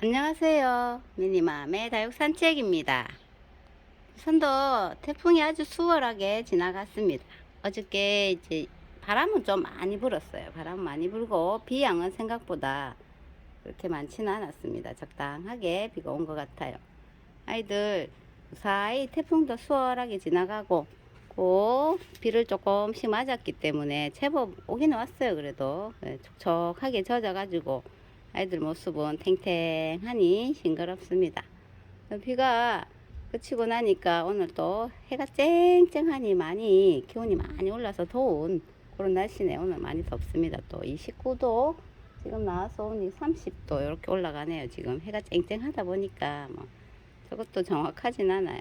안녕하세요. 미니맘의 다육 산책입니다. 선도 태풍이 아주 수월하게 지나갔습니다. 어저께 이제 바람은 좀 많이 불었어요. 바람 많이 불고 비 양은 생각보다 그렇게 많지는 않았습니다. 적당하게 비가 온 것 같아요. 아이들 무사히 태풍도 수월하게 지나가고 고 비를 조금씩 맞았기 때문에 제법 오긴 왔어요. 그래도 네, 촉촉하게 젖어가지고 아이들 모습은 탱탱하니 싱그럽습니다. 비가 그치고 나니까 오늘 또 해가 쨍쨍하니 많이 기온이 많이 올라서 더운 그런 날씨네. 오늘 많이 덥습니다. 또 29도 지금 나와서 오니 30도 이렇게 올라가네요. 지금 해가 쨍쨍하다 보니까 뭐 저것도 정확하진 않아요.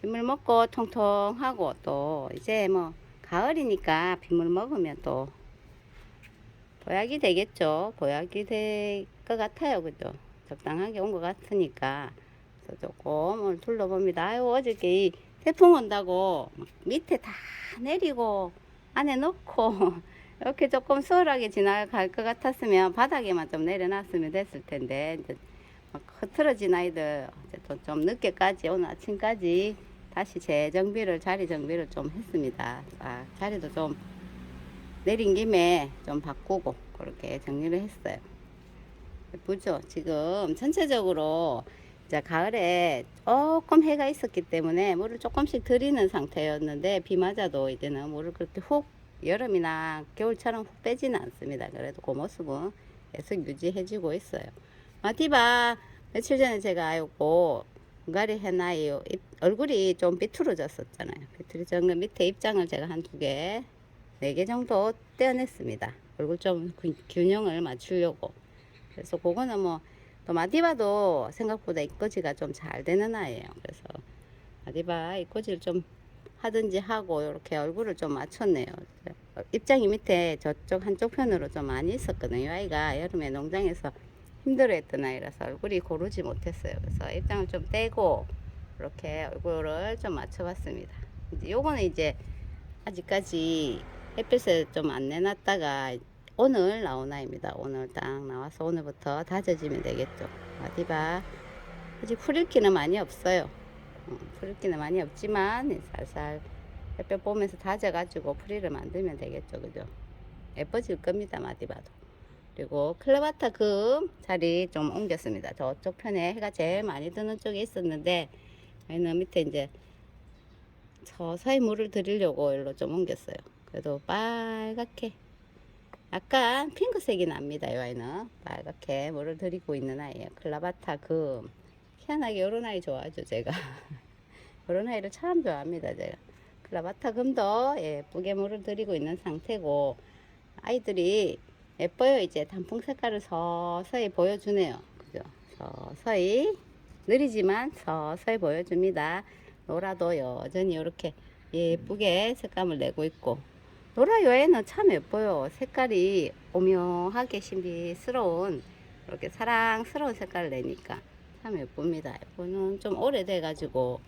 빗물 먹고 통통하고 또 이제 뭐 가을이니까 빗물 먹으면 또 보약이 되겠죠. 보약이 될 것 같아요. 그죠? 적당하게 온 것 같으니까. 그래서 조금 오늘 둘러봅니다. 아유, 어저께 이 태풍 온다고 막 밑에 다 내리고 안에 넣고 이렇게 조금 수월하게 지나갈 것 같았으면 바닥에만 좀 내려놨으면 됐을 텐데 이제 막 흐트러진 아이들 또좀 늦게까지 오늘 아침까지 다시 재정비를 자리 정비를 좀 했습니다. 아, 자리도 좀 내린 김에 좀 바꾸고 그렇게 정리를 했어요. 예쁘죠? 지금 전체적으로 이제 가을에 조금 해가 있었기 때문에 물을 조금씩 들이는 상태였는데 비 맞아도 이제는 물을 그렇게 훅 여름이나 겨울처럼 훅 빼지는 않습니다. 그래도 그 모습은 계속 유지해주고 있어요. 마티바 며칠 전에 제가 요거 분갈이 해놔요. 입- 얼굴이 좀 삐뚤어졌었잖아요. 삐뚤어진 거 밑에 입장을 제가 한 두 개, 네개 정도 떼어냈습니다. 얼굴 좀 균- 균형을 맞추려고. 그래서 그거는 뭐, 또 마디바도 생각보다 입꼬지가 좀 잘 되는 아이예요. 그래서 마디바 입꼬지를 좀 하든지 하고 이렇게 얼굴을 좀 맞췄네요. 입장이 밑에 저쪽 한쪽 편으로 좀 많이 있었거든요. 이 아이가 여름에 농장에서 힘들어했던 아이라서 얼굴이 고르지 못했어요. 그래서 입장을 좀 떼고 이렇게 얼굴을 좀 맞춰봤습니다. 이제 요거는 이제 아직까지 햇빛에 좀 안 내놨다가 오늘 나온 아이입니다. 오늘 딱 나와서 오늘부터 다져지면 되겠죠. 어디 봐. 아직 풀읽기는 많이 없어요. 어, 풀읽기는 많이 없지만 살살 햇볕 보면서 다져가지고 풀이를 만들면 되겠죠. 그죠? 예뻐질 겁니다. 마디 봐도. 그리고 클레바타 금 자리 좀 옮겼습니다. 저쪽 편에 해가 제일 많이 드는 쪽에 있었는데 저희는 밑에 이제 서서히 물을 드리려고 일로 좀 옮겼어요. 그래도 빨갛게. 약간 핑크색이 납니다. 이 아이는 빨갛게 물을 들이고 있는 아이예요. 클라바타 금. 희한하게 이런 아이 좋아하죠 제가. 이런 아이를 참 좋아합니다 제가. 클라바타 금도 예쁘게 물을 들이고 있는 상태고 아이들이 예뻐요 이제. 단풍 색깔을 서서히 보여주네요. 그죠? 서서히. 느리지만 서서히 보여줍니다. 노라도 여전히 이렇게 예쁘게 색감을 내고 있고 노라 여에는 참 예뻐요. 색깔이 오묘하게 신비스러운 이렇게 사랑스러운 색깔을 내니까 참 예쁩니다. 이거는 좀 오래돼 가지고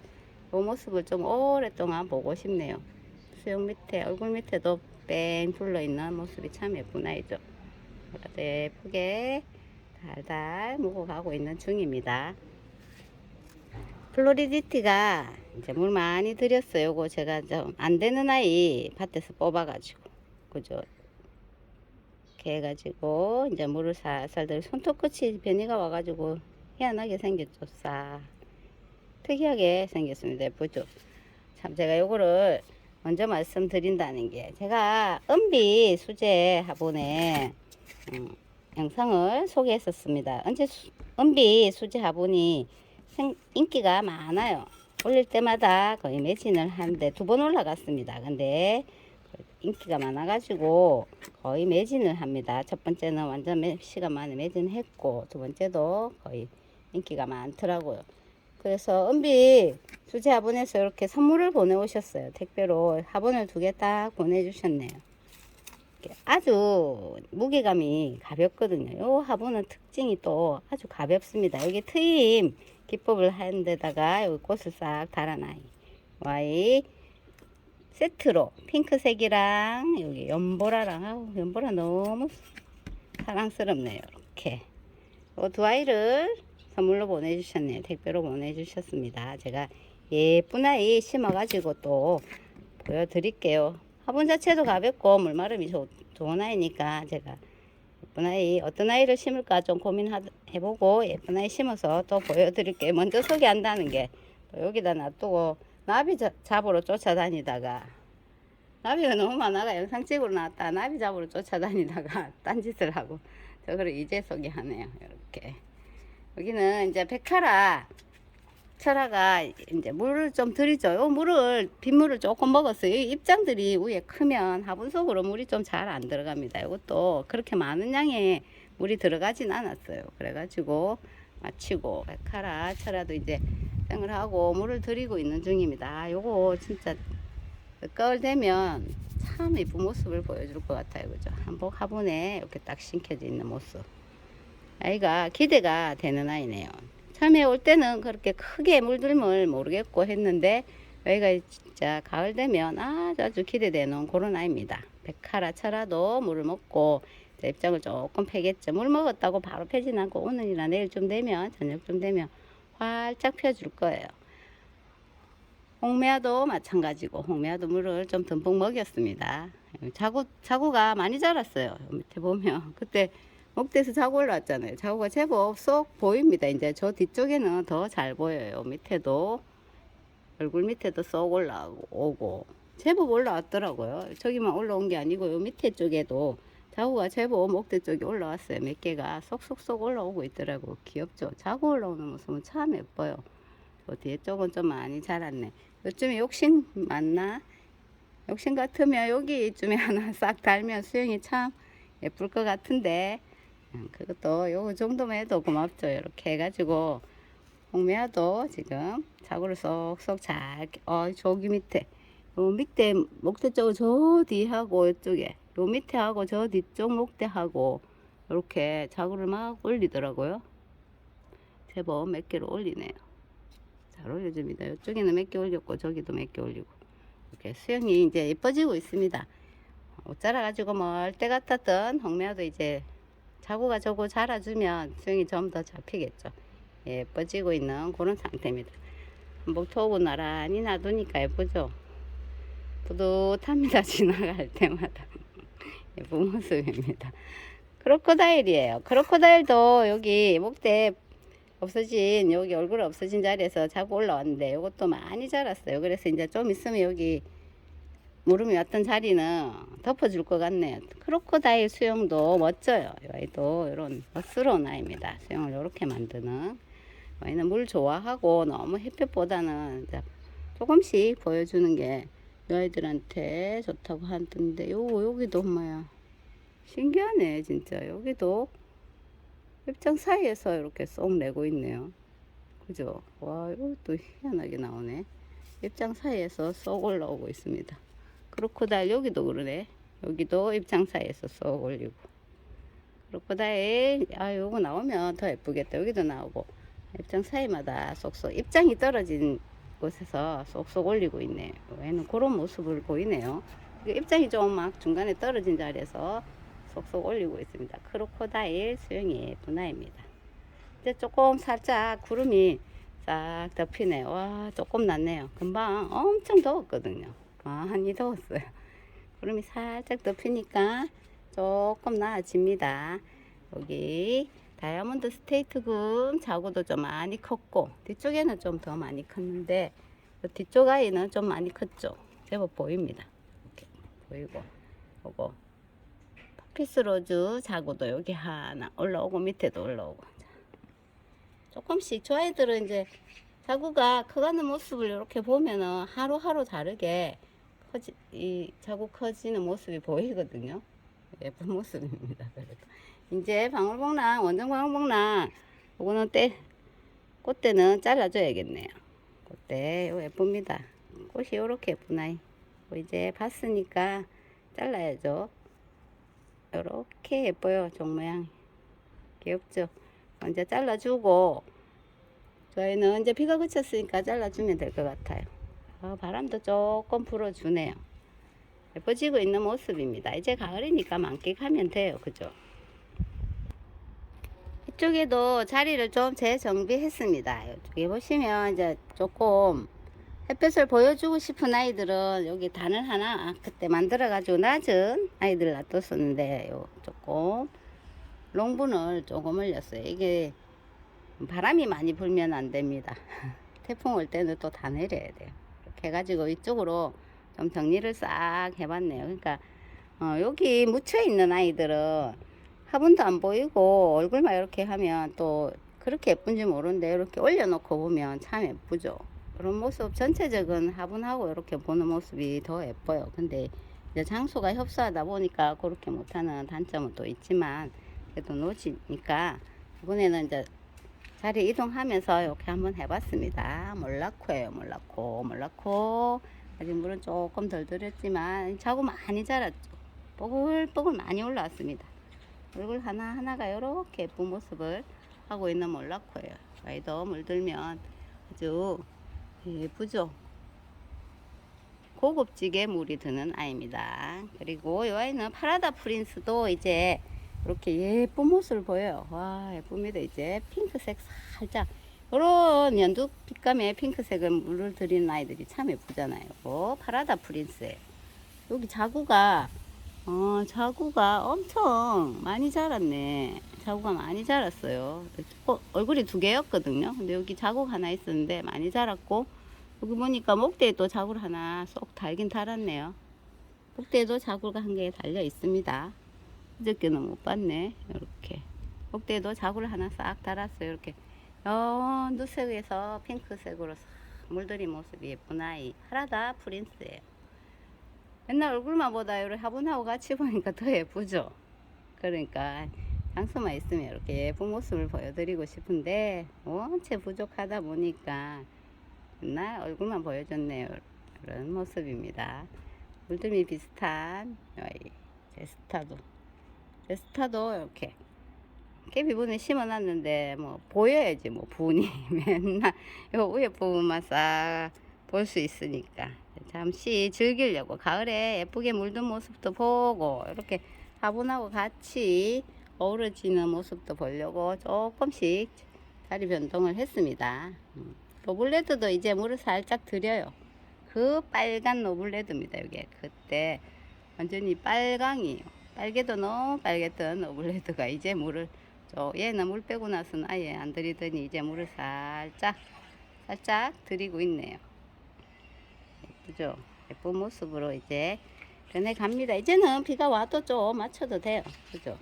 그 모습을 좀 오랫동안 보고 싶네요. 수영 밑에 얼굴 밑에도 뺑 둘러 있는 모습이 참 예쁜 아이죠. 예쁘게 달달 먹어가고 있는 중입니다. 플로리디티가 이제 물 많이 들였어요. 요거 제가 좀 안 되는 아이 밭에서 뽑아가지고 그죠? 이렇게 해가지고 이제 물을 살살 들 손톱 끝이 변이가 와가지고 희한하게 생겼죠. 싹 특이하게 생겼습니다. 예쁘죠? 참 제가 요거를 먼저 말씀드린다는 게 제가 은비 수제 화분에 음, 영상을 소개했었습니다. 언제 수, 은비 수제 화분이 생, 인기가 많아요. 올릴 때마다 거의 매진을 하는데 두 번 올라갔습니다. 근데 인기가 많아가지고 거의 매진을 합니다. 첫 번째는 완전 매, 시간 만에 매진했고 두 번째도 거의 인기가 많더라고요. 그래서 은비 수제 화분에서 이렇게 선물을 보내오셨어요. 택배로 화분을 두 개 딱 보내주셨네요. 이렇게 아주 무게감이 가볍거든요. 요 화분은 특징이 또 아주 가볍습니다. 여기 트임 기법을 하는 데다가 여기 꽃을 싹 달아놔요. 와이 세트로 핑크색이랑 여기 연보라랑 아우 연보라 너무 사랑스럽네요. 이렇게 어, 두 아이를 선물로 보내주셨네요. 택배로 보내주셨습니다. 제가 예쁜 아이 심어가지고 또 보여드릴게요. 화분 자체도 가볍고 물마름이 좋, 좋은 아이니까 제가 예쁜 아이 어떤 아이를 심을까 좀 고민해보고 예쁜 아이 심어서 또 보여드릴게요. 먼저 소개한다는 게또 여기다 놔두고 나비 자- 잡으러 쫓아다니다가 나비가 너무 많아가 영상 찍으러 나왔다 나비 잡으러 쫓아다니다가 딴짓을 하고 저거를 이제 소개하네요. 이렇게 여기는 이제 백화라 철아가 이제 물을 좀 들이죠. 요 물을 빗물을 조금 먹었어요. 이 입장들이 위에 크면 화분 속으로 물이 좀 잘 안 들어갑니다. 이것도 그렇게 많은 양의 물이 들어가진 않았어요. 그래가지고 마치고 백화라 철아도 이제 생을 하고 물을 들이고 있는 중입니다. 아, 요거 진짜 가을 되면 참 예쁜 모습을 보여줄 것 같아요. 그죠? 한복 화분에 이렇게 딱 심겨져 있는 모습. 아이가 기대가 되는 아이네요. 처음에 올 때는 그렇게 크게 물들물 모르겠고 했는데 여기가 진짜 가을 되면 아주 기대되는 그런 아이입니다. 백하라 철아도 물을 먹고 입장을 조금 패겠죠. 물 먹었다고 바로 패진 않고 오늘이나 내일쯤 되면 저녁쯤 되면 활짝 펴줄 거예요. 홍매화도 마찬가지고 홍매화도 물을 좀 듬뿍 먹였습니다. 자구 자구가 많이 자랐어요. 밑에 보면 그때 목대에서 자구 올라왔잖아요. 자구가 제법 쏙 보입니다. 이제 저 뒤쪽에는 더 잘 보여요. 밑에도 얼굴 밑에도 쏙 올라오고 제법 올라왔더라고요. 저기만 올라온 게 아니고 요 밑에 쪽에도 자구가 제법 목대 쪽에 올라왔어요. 몇 개가 쏙쏙쏙 올라오고 있더라고. 귀엽죠? 자구 올라오는 모습은 참 예뻐요. 저 뒤에 쪽은 좀 많이 자랐네. 요즘에 욕심 많나? 욕심 같으면 여기쯤에 하나 싹 달면 수영이 참 예쁠 것 같은데 음, 그것도 요 정도만 해도 고맙죠. 이렇게 해가지고 홍매화도 지금 자구를 쏙쏙 잘, 어, 저기 밑에 요 밑에 목대 쪽은 저 뒤하고 이쪽에 요 밑에 하고 저 뒤쪽 목대하고 이렇게 자구를 막 올리더라고요. 제법 몇 개를 올리네요. 잘 올려줍니다. 이쪽에는 몇 개 올렸고 저기도 몇 개 올리고 이렇게 수영이 이제 예뻐지고 있습니다. 옷 자라가지고 멀때 같았던 홍매화도 이제 자구가 저거 자라주면 수영이 좀 더 잡히겠죠. 예뻐지고 있는 그런 상태입니다. 목토고 나란히 놔두니까 예쁘죠. 뿌듯합니다. 지나갈 때마다 예쁜 모습입니다. 크로코다일이에요. 크로코다일도 여기 목대 없어진 여기 얼굴 없어진 자리에서 자고 올라왔는데 이것도 많이 자랐어요. 그래서 이제 좀 있으면 여기 무름이 왔던 자리는 덮어줄 것 같네요. 크로코다일 수영도 멋져요. 이 아이도 이런 멋스러운 아이입니다. 수영을 이렇게 만드는 이 아이는 물 좋아하고 너무 햇볕보다는 조금씩 보여주는 게이 아이들한테 좋다고 하던데 요거 여기도 엄마야 신기하네 진짜 여기도 입장 사이에서 이렇게 쏙 내고 있네요. 그죠? 와, 이것도 희한하게 나오네. 입장 사이에서 쏙 올라오고 있습니다. 크로코다일 여기도 그러네. 여기도 입장 사이에서 쏙 올리고. 크로코다일, 아, 요거 나오면 더 예쁘겠다. 여기도 나오고. 입장 사이마다 쏙쏙 입장이 떨어진 곳에서 쏙쏙 올리고 있네요. 얘는 그런 모습을 보이네요. 입장이 좀 막 중간에 떨어진 자리에서 쏙쏙 올리고 있습니다. 크로코다일 수영이 아이입니다. 이제 조금 살짝 구름이 싹 덮이네요. 와, 조금 났네요. 금방 엄청 더웠거든요. 많이 더웠어요. 구름이 살짝 덮이니까 조금 나아집니다. 여기 다이아몬드 스테이트금 자구도 좀 많이 컸고 뒤쪽에는 좀 더 많이 컸는데 그 뒤쪽 아이는 좀 많이 컸죠. 제법 보입니다. 이렇게 보이고 요거 피스 로즈 자구도 여기 하나 올라오고 밑에도 올라오고 조금씩 저 아이들은 이제 자구가 커가는 모습을 이렇게 보면은 하루하루 다르게 커지, 이 자구 커지는 모습이 보이거든요. 예쁜 모습입니다. 그래도 이제 방울복랑 원정 방울복랑 요거는 때 꽃대는 잘라줘야겠네요. 꽃대 요 예쁩니다. 꽃이 요렇게 예쁜 아이. 뭐 이제 봤으니까 잘라야죠. 요렇게 예뻐요 종 모양 귀엽죠 이제 잘라주고 저희는 이제 비가 그쳤으니까 잘라주면 될 것 같아요 어, 바람도 조금 불어주네요 예뻐지고 있는 모습입니다 이제 가을이니까 만끽하면 돼요 그죠 이쪽에도 자리를 좀 재정비했습니다. 이쪽에 보시면 이제 조금 햇볕을 보여주고 싶은 아이들은 여기 단을 하나 아, 그때 만들어가지고 낮은 아이들 놔뒀었는데 요 조금 롱분을 조금 올렸어요. 이게 바람이 많이 불면 안 됩니다. 태풍 올 때는 또 다 내려야 돼요. 해가지고 이쪽으로 좀 정리를 싹 해봤네요. 그러니까 어, 여기 묻혀 있는 아이들은 화분도 안 보이고 얼굴만 이렇게 하면 또 그렇게 예쁜지 모르는데 이렇게 올려놓고 보면 참 예쁘죠. 그런 모습 전체적인 화분하고 이렇게 보는 모습이 더 예뻐요. 근데 이제 장소가 협소하다 보니까 그렇게 못하는 단점은 또 있지만 그래도 놓치니까 이번에는 이제 자리 이동하면서 이렇게 한번 해봤습니다. 몰라코예요, 몰라코, 몰라코. 아직 물은 조금 덜 들었지만 자구 많이 자랐죠. 뽀글뽀글 많이 올라왔습니다. 얼굴 하나하나가 이렇게 예쁜 모습을 하고 있는 몰라코예요. 아이도 물들면 아주 예쁘죠? 고급지게 물이 드는 아이입니다. 그리고 이 아이는 파라다 프린스도 이제 이렇게 예쁜 모습을 보여요. 와, 예쁩니다. 이제 핑크색 살짝. 이런 연두 빛감의 핑크색을 물을 들이는 아이들이 참 예쁘잖아요. 요 파라다 프린스예요. 여기 자구가 어, 자구가 엄청 많이 자랐네. 자구가 많이 자랐어요. 어, 얼굴이 두 개였거든요. 근데 여기 자국 하나 있었는데 많이 자랐고, 여기 보니까 목대에도 자국 하나 쏙 달긴 달았네요. 목대에도 자구가 한개 달려 있습니다. 그저께는 못 봤네. 이렇게. 목대에도 자구를 하나 싹 달았어요. 이렇게. 연두색에서 핑크색으로 싹 물들인 모습이 예쁜 아이. 하라다 프린스예요. 맨날 얼굴만 보다 이렇게 화분하고 같이 보니까 더 예쁘죠. 그러니까 장소만 있으면 이렇게 예쁜 모습을 보여드리고 싶은데 원체 부족하다 보니까 맨날 얼굴만 보여줬네요. 이런 모습입니다. 물들미 비슷한 이 제스타도 제스타도 이렇게 깨비분에 심어놨는데 뭐 보여야지 뭐 분이 맨날 요 위에 부분만 싹 볼 수 있으니까 잠시 즐기려고 가을에 예쁘게 물든 모습도 보고 이렇게 화분하고 같이 어우러지는 모습도 보려고 조금씩 자리 변동을 했습니다. 음, 노블레드도 이제 물을 살짝 들여요. 그 빨간 노블레드입니다. 이게 그때 완전히 빨강이에요. 빨개도 너무 빨갰던 노블레드가 이제 물을 저 얘는 물 빼고 나서는 아예 안 들이더니 이제 물을 살짝 살짝 들이고 있네요. 예쁘죠? 예쁜 모습으로 이제 변해 갑니다. 이제는 비가 와도 좀 맞춰도 돼요. 그죠?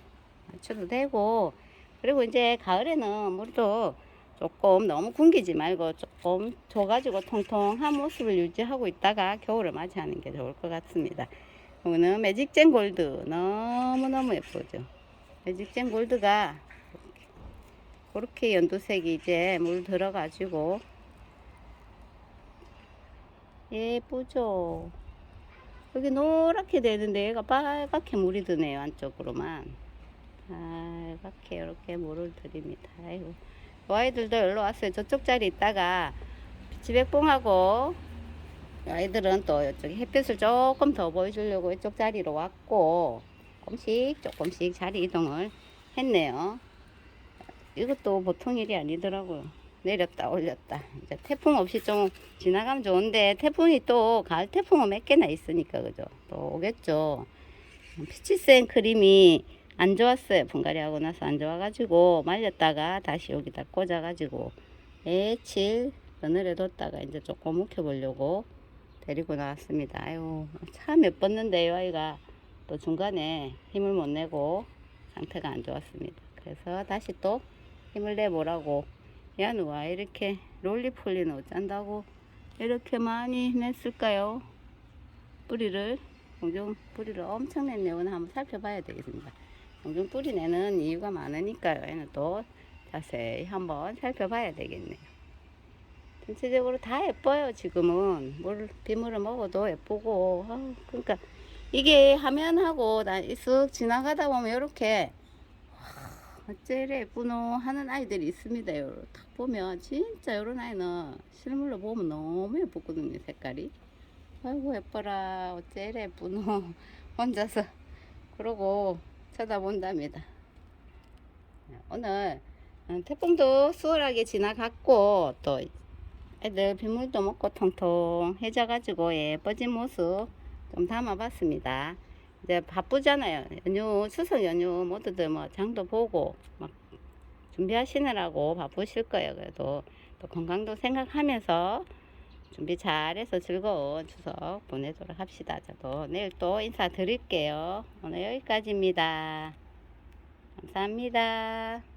맞춰도 되고, 그리고 이제 가을에는 물도 조금 너무 굶기지 말고 조금 줘가지고 통통한 모습을 유지하고 있다가 겨울을 맞이하는 게 좋을 것 같습니다. 이거는 매직젠 골드 너무너무 예쁘죠. 매직젠 골드가 그렇게 연두색이 이제 물 들어가지고 예쁘죠. 여기 노랗게 되는데 얘가 빨갛게 물이 드네요. 안쪽으로만. 빨갛게 이렇게 물을 들입니다. 아이고. 이 아이들도 여기로 왔어요. 저쪽 자리 있다가 지백봉하고 이 아이들은 또 이쪽에 햇볕을 조금 더 보여주려고 이쪽 자리로 왔고 조금씩 조금씩 자리 이동을 했네요. 이것도 보통 일이 아니더라고요. 내렸다 올렸다. 이제 태풍 없이 좀 지나가면 좋은데 태풍이 또 가을 태풍은 몇 개나 있으니까 그죠? 또 오겠죠. 피치생 크림이 안 좋았어요. 분갈이 하고 나서 안 좋아가지고 말렸다가 다시 여기다 꽂아가지고 며칠 그늘에 뒀다가 이제 조금 묵혀보려고 데리고 나왔습니다. 아유 참 예뻤는데 이 아이가 또 중간에 힘을 못 내고 상태가 안 좋았습니다. 그래서 다시 또 힘을 내보라고 야 누가 이렇게 롤리폴리는 어쩐다고 이렇게 많이 냈을까요? 뿌리를 공중 뿌리를 엄청 냈네요. 오늘 한번 살펴봐야 되겠습니다. 공중 뿌리 내는 이유가 많으니까요. 얘는 또 자세히 한번 살펴봐야 되겠네요. 전체적으로 다 예뻐요. 지금은 물 빗물을 먹어도 예쁘고 아, 그러니까 이게 화면하고 쓱 지나가다 보면 이렇게 어째래 예쁘노 하는 아이들이 있습니다. 요딱 보면 진짜 요런 아이는 실물로 보면 너무 예쁘거든요. 색깔이. 아이고 예뻐라. 어째래 예쁘노. 혼자서 그러고 쳐다본답니다. 오늘 어, 태풍도 수월하게 지나갔고 또 애들 빗물도 먹고 통통해져가지고 예뻐진 모습 좀 담아봤습니다. 이제 바쁘잖아요. 연휴 추석 연휴 모두들 뭐 장도 보고 막 준비하시느라고 바쁘실 거예요. 그래도 또 건강도 생각하면서 준비 잘해서 즐거운 추석 보내도록 합시다. 저도 내일 또 인사드릴게요. 오늘 여기까지입니다. 감사합니다.